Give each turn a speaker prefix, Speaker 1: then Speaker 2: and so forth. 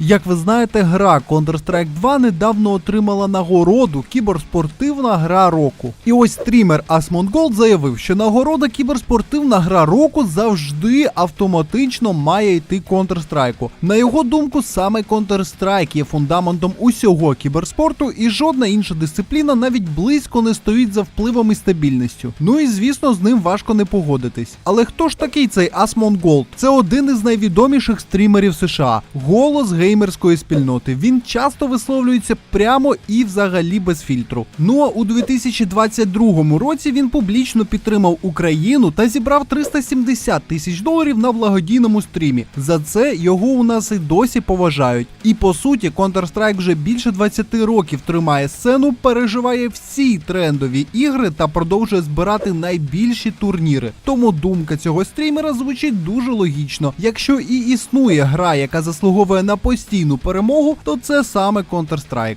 Speaker 1: Як ви знаєте, гра Counter-Strike 2 недавно отримала нагороду кіберспортивна гра року. І ось стрімер Asmongold заявив, що нагорода кіберспортивна гра року завжди автоматично має йти Counter-Strike. На його думку, саме Counter-Strike є фундаментом усього кіберспорту, і жодна інша дисципліна навіть близько не стоїть за впливом і стабільністю. Ну і звісно, з ним важко не погодитись. Але хто ж такий цей Asmongold? Це один із найвідоміших стрімерів США, голос геймерської спільноти. Він часто висловлюється прямо і взагалі без фільтру. Ну а у 2022 році він публічно підтримав Україну та зібрав 370 тисяч доларів на благодійному стрімі. За це його у нас і досі поважають. І по суті, Counter-Strike вже більше 20 років тримає сцену, переживає всі трендові ігри та продовжує збирати найбільші турніри. Тому думка цього стрімера звучить дуже логічно. Якщо і існує гра, яка заслуговує на постійну перемогу, то це саме Counter-Strike.